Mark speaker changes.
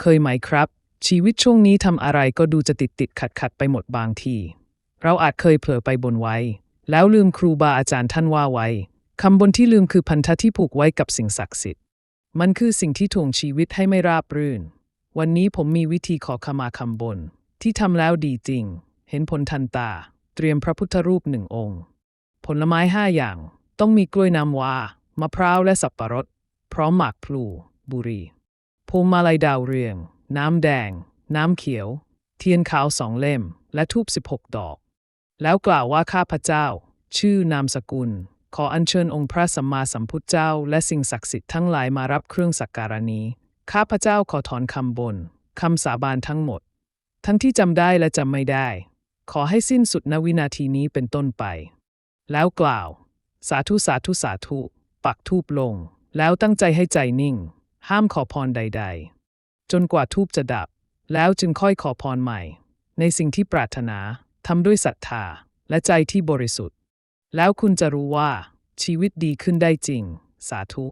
Speaker 1: เคยไหมครับ ชีวิตช่วงนี้ทำอะไรก็ดูจะติดติดขัดขัดไปหมดบางที เราอาจเคยเผลอไปบนไว้ แล้วลืมครูบาอาจารย์ท่านว่าไว้คำบนที่ลืมคือพันธะที่ผูกไว้กับสิ่งศักดิ์สิทธิ์ มันคือสิ่งที่ถ่วงชีวิตให้ไม่ราบรื่น วันนี้ผมมีวิธีขอขมาคำบน ที่ทำแล้วดีจริง เห็นผลทันตา เตรียมพระพุทธรูปหนึ่งองค์ ผลไม้ห้าอย่าง ต้องมีกล้วยน้ำว้ามะพร้าวและสับปะรด พร้อมหมากพลู บุรี พวงมาลัยดาวเรือง น้ำแดง น้ำเขียว เทียนขาวสองเล่ม และทูบ16 ดอก แล้วกล่าวว่าข้าพเจ้า ชื่อนามสกุล ขออัญเชิญองค์พระสัมมาสัมพุทธเจ้า และสิ่งศักดิ์สิทธิ์ทั้งหลายมารับเครื่องสักการะนี้ ข้าพเจ้าขอถอนคำบนคำสาบานทั้งหมด ทั้งที่จำได้และจำไม่ได้ ขอให้สิ้นสุดณวินาทีนี้เป็นต้นไป แล้วกล่าว สาธุสาธุสาธุ ปักทูบลง แล้วตั้งใจให้ใจนิ่ง ห้ามขอพรใด ๆ จนกว่าทูบจะดับ แล้วจึงค่อยขอพรใหม่ ในสิ่งที่ปรารถนาทำด้วยศรัทธาและใจที่บริสุทธิ์ แล้วคุณจะรู้ว่าชีวิตดีขึ้นได้จริง สาธุ